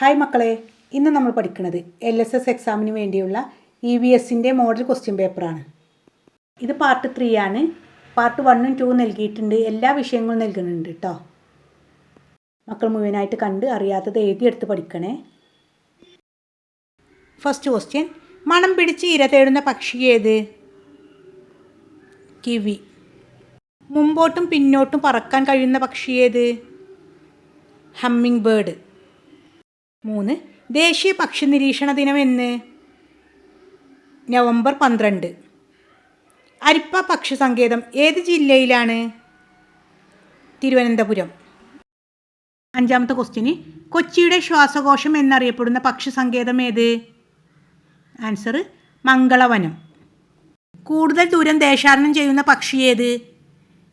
Hi മക്കളെ ഇന്ന് നമ്മൾ പഠിക്കുന്നത് എൽ എസ് എസ് എക്സാമിന് വേണ്ടിയുള്ള ഇ വി എസിന്റെ മോഡൽ ക്വസ്റ്റ്യൻ പേപ്പറാണ് ഇത് പാർട്ട് ത്രീ ആണ്. പാർട്ട് വണ്ണും ടു നൽകിയിട്ടുണ്ട്. എല്ലാ വിഷയങ്ങളും നൽകുന്നുണ്ട് കേട്ടോ മക്കൾ മുഴുവനായിട്ട് കണ്ട് അറിയാത്തത് എഴുതിയെടുത്ത് പഠിക്കണേ. ഫസ്റ്റ് ക്വസ്റ്റ്യൻ മണം പിടിച്ച് ഇര തേടുന്ന പക്ഷി ഏത്? കിവി. മുമ്പോട്ടും പിന്നോട്ടും പറക്കാൻ കഴിയുന്ന പക്ഷി ഏത്? ഹമ്മിങ് ബേർഡ് മൂന്ന്. ദേശീയ പക്ഷി നിരീക്ഷണ ദിനം എന്ന്. നവംബർ പന്ത്രണ്ട്. അരിപ്പ പക്ഷി സങ്കേതം ഏത് ജില്ലയിലാണ്? തിരുവനന്തപുരം. അഞ്ചാമത്തെ ക്വസ്റ്റ്യന് കൊച്ചിയുടെ ശ്വാസകോശം എന്നറിയപ്പെടുന്ന പക്ഷി സങ്കേതം ഏത്? ആൻസർ മംഗളവനം. കൂടുതൽ ദൂരം ദേശാടനം ചെയ്യുന്ന പക്ഷി ഏത്?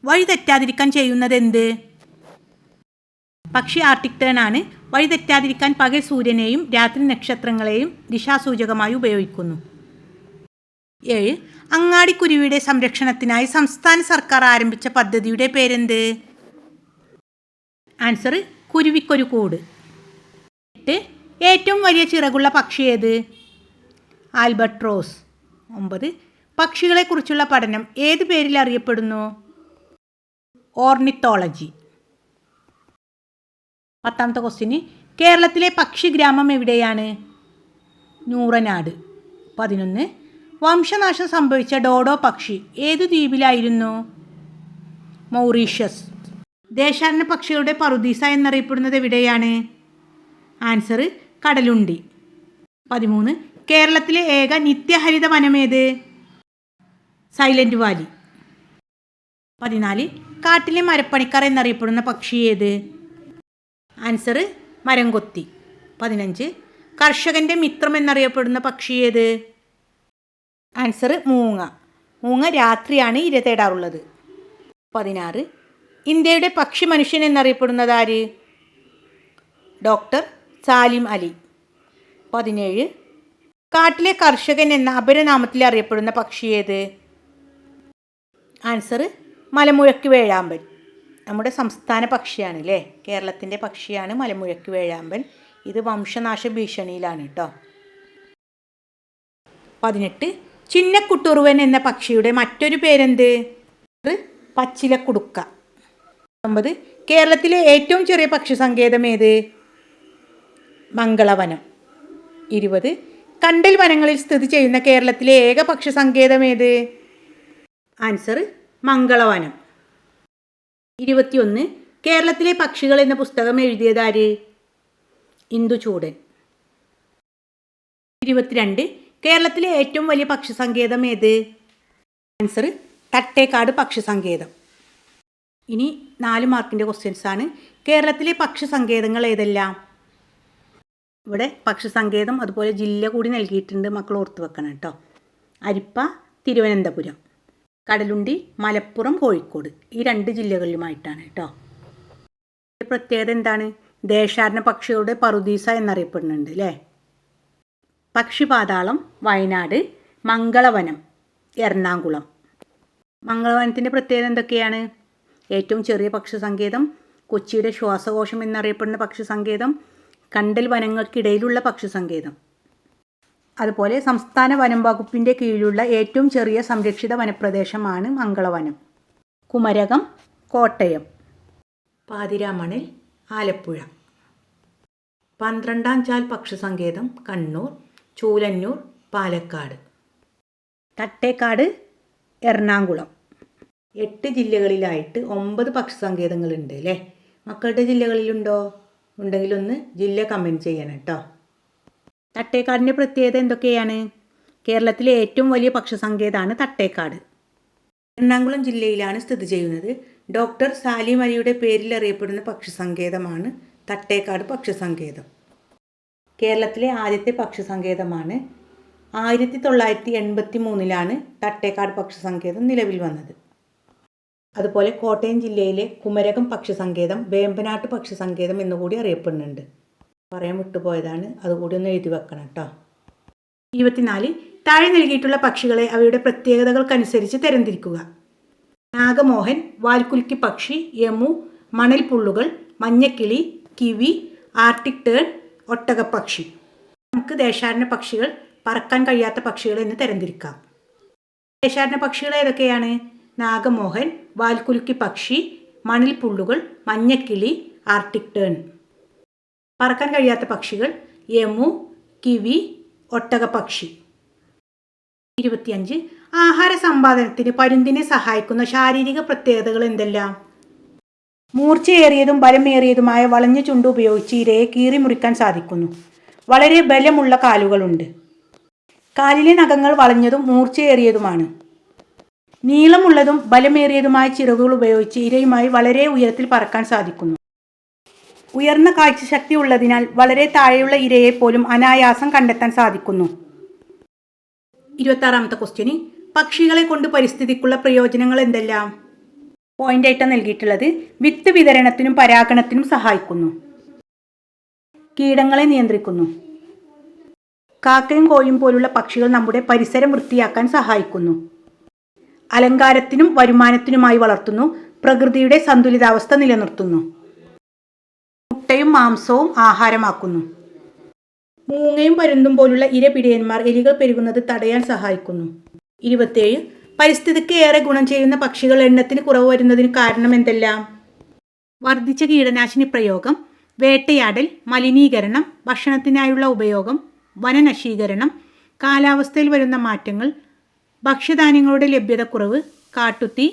വഴി തെറ്റാതിരിക്കാൻ ചെയ്യുന്നത് എന്ത് പക്ഷി ആർട്ടിക് ടേൺ ആണ്. വഴി തെറ്റാതിരിക്കാൻ പകൽ സൂര്യനെയും രാത്രി നക്ഷത്രങ്ങളെയും ദിശാസൂചകമായി ഉപയോഗിക്കുന്നു. ഏഴ്. അങ്ങാടിക്കുരുവിയുടെ സംരക്ഷണത്തിനായി സംസ്ഥാന സർക്കാർ ആരംഭിച്ച പദ്ധതിയുടെ പേരെന്ത്? ആൻസർ കുരുവിക്കൊരു കൂട്. എട്ട്. ഏറ്റവും വലിയ ചിറകുള്ള പക്ഷി ഏത്? ആൽബട്രോസ് ഒമ്പത്. പക്ഷികളെക്കുറിച്ചുള്ള പഠനം ഏത് പേരിൽ അറിയപ്പെടുന്നു? ഓർണിത്തോളജി. പത്താമത്തെ ക്വസ്റ്റ്യന് കേരളത്തിലെ പക്ഷി ഗ്രാമം എവിടെയാണ്? നൂറനാട്. പതിനൊന്ന് വംശനാശം സംഭവിച്ച ഡോഡോ പക്ഷി ഏതു ദ്വീപിലായിരുന്നു? മൗറീഷ്യസ്. ദേശാരണ പക്ഷികളുടെ പറുദീസ എന്നറിയപ്പെടുന്നത് എവിടെയാണ്? ആൻസർ കടലുണ്ടി. പതിമൂന്ന് കേരളത്തിലെ ഏക നിത്യഹരിത വനമേത് സൈലന്റ് വാലി. പതിനാല് കാട്ടിലെ മരപ്പണിക്കാർ എന്നറിയപ്പെടുന്ന പക്ഷി ഏത്? ആൻസർ മരം കൊത്തി. പതിനഞ്ച് കർഷകന്റെ മിത്രം എന്നറിയപ്പെടുന്ന പക്ഷി ഏത്? ആൻസർ മൂങ്ങ. മൂങ്ങ രാത്രിയാണ് ഇര തേടാറുള്ളത്. പതിനാറ് ഇന്ത്യയുടെ പക്ഷി മനുഷ്യൻ എന്നറിയപ്പെടുന്നത് ആര്? ഡോക്ടർ സാലിം അലി. പതിനേഴ് കാട്ടിലെ കർഷകൻ എന്ന അപരനാമത്തിൽ അറിയപ്പെടുന്ന പക്ഷി ഏത്? ആൻസർ മലമുഴക്ക് വേഴാമ്പൽ. നമ്മുടെ സംസ്ഥാന പക്ഷിയാണ് അല്ലേ കേരളത്തിന്റെ പക്ഷിയാണ് മലമുഴക്ക് വേഴാമ്പൽ. ഇത് വംശനാശ ഭീഷണിയിലാണ് കേട്ടോ. പതിനെട്ട്. ചിന്നക്കുട്ടുറുവൻ എന്ന പക്ഷിയുടെ മറ്റൊരു പേരെന്ത്? പച്ചിലക്കുടുക്ക. ഒമ്പത്. കേരളത്തിലെ ഏറ്റവും ചെറിയ പക്ഷി സങ്കേതം ഏത്? മംഗളവനം. ഇരുപത്. കണ്ടൽ വനങ്ങളിൽ സ്ഥിതി ചെയ്യുന്ന കേരളത്തിലെ ഏക പക്ഷി സങ്കേതം ഏത്? ആൻസർ മംഗളവനം. ഇരുപത്തിയൊന്ന് കേരളത്തിലെ പക്ഷികൾ എന്ന പുസ്തകം എഴുതിയതാര് ഇന്ദുചൂടൻ ഇരുപത്തിരണ്ട് കേരളത്തിലെ ഏറ്റവും വലിയ പക്ഷി സങ്കേതം ഏത്? ആൻസർ തട്ടേക്കാട് പക്ഷി സങ്കേതം. ഇനി നാല് മാർക്കിന്റെ ക്വസ്റ്റ്യൻസ് ആണ്. കേരളത്തിലെ പക്ഷി സങ്കേതങ്ങൾ ഏതെല്ലാം? ഇവിടെ പക്ഷി സങ്കേതം അതുപോലെ ജില്ല കൂടി നൽകിയിട്ടുണ്ട്. മക്കൾ ഓർത്ത് വെക്കണം കേട്ടോ. അരിപ്പ തിരുവനന്തപുരം. കടലുണ്ടി മലപ്പുറം കോഴിക്കോട് ഈ രണ്ട് ജില്ലകളിലുമായിട്ടാണ് കേട്ടോ. പ്രത്യേകത എന്താണ്? ദേശാടന പക്ഷികളുടെ പറുദീസ എന്നറിയപ്പെടുന്നുണ്ട് അല്ലേ? പക്ഷിപാതാളം വയനാട് മംഗളവനം എറണാകുളം. മംഗളവനത്തിന്റെ പ്രത്യേകത എന്തൊക്കെയാണ്? ഏറ്റവും ചെറിയ പക്ഷി സങ്കേതം കൊച്ചിയുടെ ശ്വാസകോശം എന്നറിയപ്പെടുന്ന പക്ഷി സങ്കേതം കണ്ടൽ വനങ്ങൾക്കിടയിലുള്ള പക്ഷി സങ്കേതം അതുപോലെ സംസ്ഥാന വനം വകുപ്പിന്റെ കീഴിലുള്ള ഏറ്റവും ചെറിയ സംരക്ഷിത വനപ്രദേശമാണ് മംഗളവനം. കുമരകം കോട്ടയം. പാതിരാമണിൽ ആലപ്പുഴ. പന്ത്രണ്ടാം ചാൽ പക്ഷിസങ്കേതം കണ്ണൂർ ചൂലന്നൂർ പാലക്കാട്. തട്ടേക്കാട് എറണാകുളം. എട്ട് ജില്ലകളിലായിട്ട് ഒമ്പത് പക്ഷിസങ്കേതങ്ങളുണ്ട് അല്ലേ? മക്കളുടെ ജില്ലകളിലുണ്ടോ? ഉണ്ടെങ്കിൽ ഒന്ന് ജില്ല കമന്റ് ചെയ്യണം കേട്ടോ. തട്ടേക്കാടിന്റെ പ്രത്യേകത എന്തൊക്കെയാണ്? കേരളത്തിലെ ഏറ്റവും വലിയ പക്ഷി സങ്കേതമാണ് തട്ടേക്കാട്. എറണാകുളം ജില്ലയിലാണ് സ്ഥിതി ചെയ്യുന്നത്. ഡോക്ടർ സാലിം അലിയുടെ പേരിൽ അറിയപ്പെടുന്ന പക്ഷിസങ്കേതമാണ് തട്ടേക്കാട് പക്ഷിസങ്കേതം. കേരളത്തിലെ ആദ്യത്തെ പക്ഷിസങ്കേതമാണ്. ആയിരത്തി തൊള്ളായിരത്തി എൺപത്തി മൂന്നിലാണ് തട്ടേക്കാട് പക്ഷിസങ്കേതം നിലവിൽ വന്നത്. അതുപോലെ കോട്ടയം ജില്ലയിലെ കുമരകം പക്ഷിസങ്കേതം വേമ്പനാട്ട് പക്ഷിസങ്കേതം എന്നുകൂടി അറിയപ്പെടുന്നുണ്ട്. പറയാൻ വിട്ടുപോയതാണ്. അതുകൂടി ഒന്ന് എഴുതി വെക്കണം കേട്ടോ ഇരുപത്തിനാല് താഴെ നൽകിയിട്ടുള്ള പക്ഷികളെ അവയുടെ പ്രത്യേകതകൾക്കനുസരിച്ച് തരംതിരിക്കുക. നാഗമോഹൻ വാൽക്കുലുക്കി പക്ഷി യമു മണൽപ്പുള്ളുകൾ മഞ്ഞക്കിളി കിവി ആർട്ടിക് ടേൺ ഒട്ടകപ്പക്ഷി. നമുക്ക് ദേശാടന പക്ഷികൾ പറക്കാൻ കഴിയാത്ത പക്ഷികൾ എന്ന് തരംതിരിക്കാം. ദേശാടന പക്ഷികൾ ഏതൊക്കെയാണ്? നാഗമോഹൻ വാൽക്കുലുക്കി പക്ഷി മണൽ പുള്ളുകൾ മഞ്ഞക്കിളി ആർട്ടിക് ടേൺ. പറക്കാൻ കഴിയാത്ത പക്ഷികൾ യമു കിവി ഒട്ടകപക്ഷി ഇരുപത്തിയഞ്ച്. ആഹാര സമ്പാദനത്തിന് പരുന്തിനെ സഹായിക്കുന്ന ശാരീരിക പ്രത്യേകതകൾ എന്തെല്ലാം? മൂർച്ചയേറിയതും ബലമേറിയതുമായ വളഞ്ഞ ചുണ്ട് ഉപയോഗിച്ച് ഇരയെ കീറി മുറിക്കാൻ സാധിക്കുന്നു. വളരെ ബലമുള്ള കാലുകളുണ്ട്. കാലിലെ നഖങ്ങൾ വളഞ്ഞതും മൂർച്ചയേറിയതുമാണ്. നീളമുള്ളതും ബലമേറിയതുമായ ചിറകുകൾ ഉപയോഗിച്ച് ഇരയുമായി വളരെ ഉയരത്തിൽ പറക്കാൻ സാധിക്കുന്നു. ഉയർന്ന കാഴ്ചശക്തി ഉള്ളതിനാൽ വളരെ താഴെയുള്ള ഇരയെ പോലും അനായാസം കണ്ടെത്താൻ സാധിക്കുന്നു. ഇരുപത്താറാമത്തെ ക്വസ്റ്റ്യന് പക്ഷികളെ കൊണ്ട് പരിസ്ഥിതിക്കുള്ള പ്രയോജനങ്ങൾ എന്തെല്ലാം? പോയിന്റ് ഐറ്റം നൽകിയിട്ടുള്ളത് വിത്ത് വിതരണത്തിനും പരാഗണത്തിനും സഹായിക്കുന്നു. കീടങ്ങളെ നിയന്ത്രിക്കുന്നു. കാക്കയും കോഴിയും പോലുള്ള പക്ഷികൾ നമ്മുടെ പരിസരം വൃത്തിയാക്കാൻ സഹായിക്കുന്നു. അലങ്കാരത്തിനും വരുമാനത്തിനുമായി വളർത്തുന്നു. പ്രകൃതിയുടെ സന്തുലിതാവസ്ഥ നിലനിർത്തുന്നു. മുട്ടയും മാംസവും ആഹാരമാക്കുന്നു. മൂങ്ങയും പരുന്തും പോലുള്ള ഇരപിടിയന്മാർ എലികൾ പെരുകുന്നത് തടയാൻ സഹായിക്കുന്നു. ഇരുപത്തിയേഴ്. പരിസ്ഥിതിക്ക് ഏറെ ഗുണം ചെയ്യുന്ന പക്ഷികൾ എണ്ണത്തിന് കുറവ് വരുന്നതിന് കാരണം എന്തെല്ലാം? വർദ്ധിച്ച കീടനാശിനി പ്രയോഗം വേട്ടയാടൽ മലിനീകരണം ഭക്ഷണത്തിനായുള്ള ഉപയോഗം വനനശീകരണം കാലാവസ്ഥയിൽ വരുന്ന മാറ്റങ്ങൾ ഭക്ഷ്യധാന്യങ്ങളുടെ ലഭ്യതക്കുറവ് കാട്ടുത്തി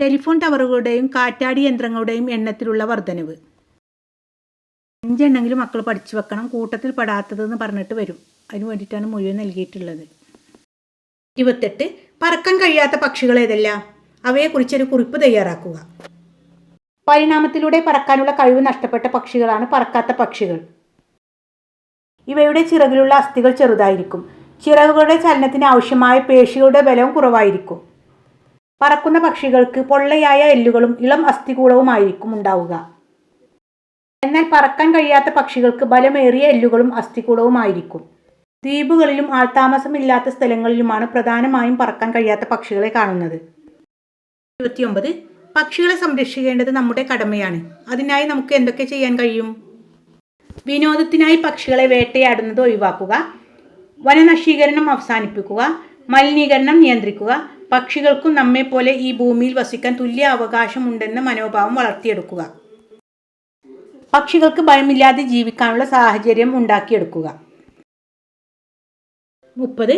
ടെലിഫോൺ ടവറുകളുടെയും കാറ്റാടി യന്ത്രങ്ങളുടെയും എണ്ണത്തിലുള്ള വർധനവ് അഞ്ചെണ്ണെങ്കിലും മക്കൾ പഠിച്ചു വെക്കണം കൂട്ടത്തിൽ പെടാത്തതെന്ന് പറഞ്ഞിട്ട് വരും. അതിന് വേണ്ടിയിട്ടാണ് മുഴുവൻ നൽകിയിട്ടുള്ളത്. ഇരുപത്തെട്ട് പറക്കാൻ കഴിയാത്ത പക്ഷികൾ ഏതെല്ലാം? അവയെക്കുറിച്ചൊരു കുറിപ്പ് തയ്യാറാക്കുക. പരിണാമത്തിലൂടെ പറക്കാനുള്ള കഴിവ് നഷ്ടപ്പെട്ട പക്ഷികളാണ് പറക്കാത്ത പക്ഷികൾ. ഇവയുടെ ചിറകിലുള്ള അസ്ഥികൾ ചെറുതായിരിക്കും. ചിറകുകളുടെ ചലനത്തിന് ആവശ്യമായ പേശികളുടെ ബലവും കുറവായിരിക്കും. പറക്കുന്ന പക്ഷികൾക്ക് പൊള്ളയായ എല്ലുകളും ഇളം അസ്ഥികൂടവുമായിരിക്കും ഉണ്ടാവുക. എന്നാൽ പറക്കാൻ കഴിയാത്ത പക്ഷികൾക്ക് ബലമേറിയ എല്ലുകളും അസ്ഥികൂടവുമായിരിക്കും. ദ്വീപുകളിലും ആൾതാമസമില്ലാത്ത സ്ഥലങ്ങളിലുമാണ് പ്രധാനമായും പറക്കാൻ കഴിയാത്ത പക്ഷികളെ കാണുന്നത്. ഇരുപത്തിയൊമ്പത്. പക്ഷികളെ സംരക്ഷിക്കേണ്ടത് നമ്മുടെ കടമയാണ്. അതിനായി നമുക്ക് എന്തൊക്കെ ചെയ്യാൻ കഴിയും? വിനോദത്തിനായി പക്ഷികളെ വേട്ടയാടുന്നത് ഒഴിവാക്കുക. വനനശീകരണം അവസാനിപ്പിക്കുക. മലിനീകരണം നിയന്ത്രിക്കുക. പക്ഷികൾക്കും നമ്മെപ്പോലെ ഈ ഭൂമിയിൽ വസിക്കാൻ തുല്യ അവകാശമുണ്ടെന്ന മനോഭാവം വളർത്തിയെടുക്കുക. പക്ഷികൾക്ക് ഭയമില്ലാതെ ജീവിക്കാനുള്ള സാഹചര്യം ഉണ്ടാക്കിയെടുക്കുക. മുപ്പത്.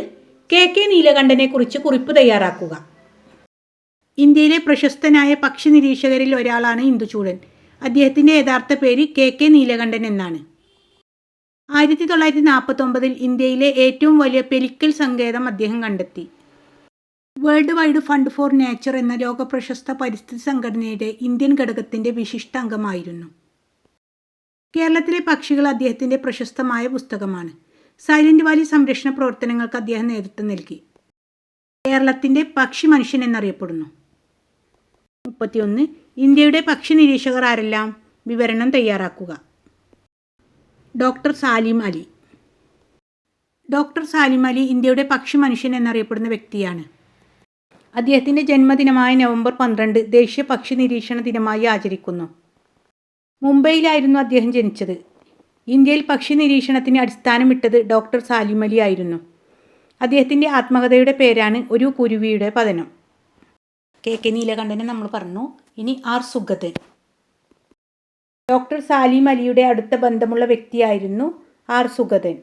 കെ കെ നീലകണ്ഠനെ കുറിച്ച് കുറിപ്പ് തയ്യാറാക്കുക. ഇന്ത്യയിലെ പ്രശസ്തനായ പക്ഷി നിരീക്ഷകരിൽ ഒരാളാണ് ഇന്ദുചൂടൻ അദ്ദേഹത്തിന്റെ യഥാർത്ഥ പേര് കെ കെ നീലകണ്ഠൻ എന്നാണ്. ആയിരത്തി തൊള്ളായിരത്തി നാൽപ്പത്തൊമ്പതിൽ ഇന്ത്യയിലെ ഏറ്റവും വലിയ പെലിക്കൽ സങ്കേതം അദ്ദേഹം കണ്ടെത്തി. World Wide Fund for Nature എന്ന ലോകപ്രശസ്ത പരിസ്ഥിതി സംഘടനയുടെ ഇന്ത്യൻ ഘടകത്തിന്റെ വിശിഷ്ട അംഗമായിരുന്നു കേരളത്തിലെ പക്ഷികൾ അദ്ദേഹത്തിന്റെ പ്രശസ്തമായ പുസ്തകമാണ്. സൈലന്റ് വാലി സംരക്ഷണ പ്രവർത്തനങ്ങൾക്ക് അദ്ദേഹം നേതൃത്വം നൽകി. കേരളത്തിന്റെ പക്ഷി മനുഷ്യൻ എന്നറിയപ്പെടുന്നു. മുപ്പത്തിയൊന്ന്. ഇന്ത്യയുടെ പക്ഷി നിരീക്ഷകർ ആരെല്ലാം? വിവരണം തയ്യാറാക്കുക. ഡോക്ടർ സാലിം അലി. ഡോക്ടർ സാലിം അലി ഇന്ത്യയുടെ പക്ഷി മനുഷ്യൻ എന്നറിയപ്പെടുന്ന വ്യക്തിയാണ്. അദ്ദേഹത്തിന്റെ ജന്മദിനമായ നവംബർ പന്ത്രണ്ട് ദേശീയ പക്ഷി നിരീക്ഷണ ദിനമായി ആചരിക്കുന്നു. മുംബൈയിലായിരുന്നു അദ്ദേഹം ജനിച്ചത്. ഇന്ത്യയിൽ പക്ഷി നിരീക്ഷണത്തിന് അടിസ്ഥാനമിട്ടത് ഡോക്ടർ സാലിം അലി ആയിരുന്നു. അദ്ദേഹത്തിന്റെ ആത്മകഥയുടെ പേരാണ് ഒരു കുരുവിയുടെ പതനം. കെ കെ നീലകണ്ഠനെ നമ്മൾ പറഞ്ഞു. ഇനി ആർ സുഗതൻ. ഡോക്ടർ സാലിം അലിയുടെ അടുത്ത ബന്ധമുള്ള വ്യക്തിയായിരുന്നു ആർ സുഗതൻ.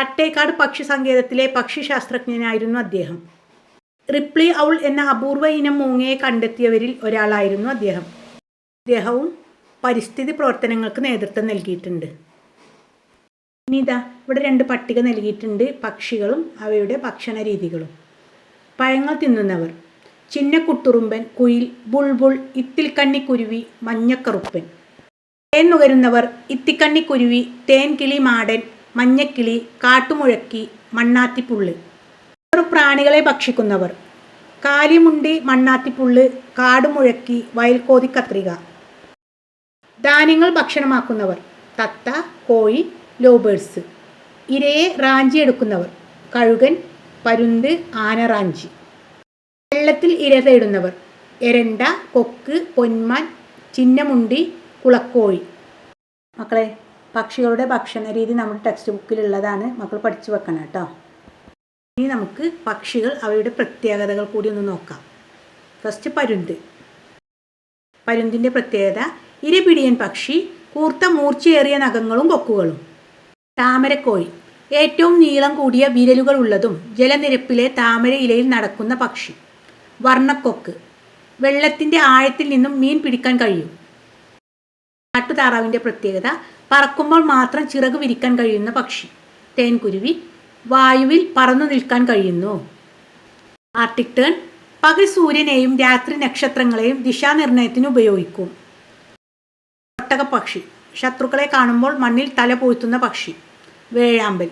തട്ടേക്കാട് പക്ഷി സങ്കേതത്തിലെ പക്ഷിശാസ്ത്രജ്ഞനായിരുന്നു അദ്ദേഹം. റിപ്ലി ഔൾ എന്ന അപൂർവ ഇനം മൂങ്ങയെ കണ്ടെത്തിയവരിൽ ഒരാളായിരുന്നു അദ്ദേഹം. അദ്ദേഹവും പരിസ്ഥിതി പ്രവർത്തനങ്ങൾക്ക് നേതൃത്വം നൽകിയിട്ടുണ്ട്. ഇനി ഇതാ ഇവിടെ രണ്ട് പട്ടിക നൽകിയിട്ടുണ്ട് പക്ഷികളും അവയുടെ ഭക്ഷണ രീതികളും പഴങ്ങൾ തിന്നുന്നവർ. ചിന്നക്കുട്ടുറുമ്പൻ കുയിൽ ബുൾബുൾ ഇത്തിൽക്കണ്ണിക്കുരുവി മഞ്ഞക്കറുപ്പൻ. തേൻ നുകരുന്നവർ ഇത്തിക്കണ്ണിക്കുരുവി തേൻകിളി മാടൻ മഞ്ഞക്കിളി കാട്ടുമുഴക്കി മണ്ണാത്തിപ്പുള്ള്. പ്രാണികളെ ഭക്ഷിക്കുന്നവർ. കാലിമുണ്ടി മണ്ണാത്തിപ്പുള്ള് കാടുമുഴക്കി വയൽക്കോതി കത്രിക ധാന്യങ്ങൾ ഭക്ഷണമാക്കുന്നവർ. തത്ത കോഴി ലോബേഴ്സ് ഇരയെ റാഞ്ചി എടുക്കുന്നവർ. കഴുകൻ പരുന്ത് ആനറാഞ്ചി. വെള്ളത്തിൽ ഇര തേടുന്നവർ. എരണ്ട കൊക്ക് പൊന്മാൻ ചിന്നമുണ്ടി കുളക്കോഴി. മക്കളെ പക്ഷികളുടെ ഭക്ഷണ രീതി നമ്മുടെ ടെക്സ്റ്റ് ബുക്കിലുള്ളതാണ് മക്കൾ പഠിച്ചു വെക്കണം കേട്ടോ. ഇനി നമുക്ക് പക്ഷികൾ അവയുടെ പ്രത്യേകതകൾ കൂടി ഒന്ന് നോക്കാം. ഫസ്റ്റ് പരുന്ത്. പരുന്തിന്റെ പ്രത്യേകത ഇരപിടിയൻ പക്ഷി കൂർത്ത മൂർച്ചയേറിയ നഖങ്ങളും കൊക്കുകളും. താമരക്കോഴി. ഏറ്റവും നീളം കൂടിയ വിരലുകൾ ഉള്ളതും ജലനിരപ്പിലെ താമര ഇലയിൽ നടക്കുന്ന പക്ഷി. വർണക്കൊക്ക്. വെള്ളത്തിന്റെ ആഴത്തിൽ നിന്നും മീൻ പിടിക്കാൻ കഴിയും. കാട്ടുതാറാവിന്റെ പ്രത്യേകത പറക്കുമ്പോൾ മാത്രം ചിറക് വിരിക്കാൻ കഴിയുന്ന പക്ഷി. തേൻകുരുവി. വായുവിൽ പറന്നു നിൽക്കാൻ കഴിയുന്നു. Arctic tern. പകൽ സൂര്യനെയും രാത്രി നക്ഷത്രങ്ങളെയും ദിശാനിർണയത്തിന് ഉപയോഗിക്കും. ഒട്ടകപ്പക്ഷി ശത്രുക്കളെ കാണുമ്പോൾ മണ്ണിൽ തല പോഴ്ത്തുന്ന പക്ഷി. വേഴാമ്പൽ.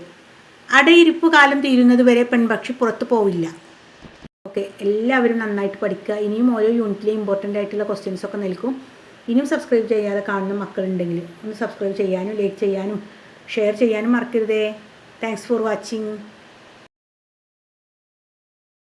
അടയിരിപ്പ് കാലം തീരുന്നത് വരെ പെൺപക്ഷി പുറത്തു പോവില്ല. ഓക്കെ എല്ലാവരും നന്നായിട്ട് പഠിക്കുക. ഇനിയും ഓരോ യൂണിറ്റിലെ ഇമ്പോർട്ടന്റ് ആയിട്ടുള്ള ക്വസ്റ്റ്യൻസ് ഒക്കെ നൽകും ഇനിയും സബ്സ്ക്രൈബ് ചെയ്യാതെ കാണുന്ന മക്കളുണ്ടെങ്കിൽ ഒന്ന് സബ്സ്ക്രൈബ് ചെയ്യാനും ലൈക്ക് ചെയ്യാനും ഷെയർ ചെയ്യാനും മറക്കരുതേ. Thanks for watching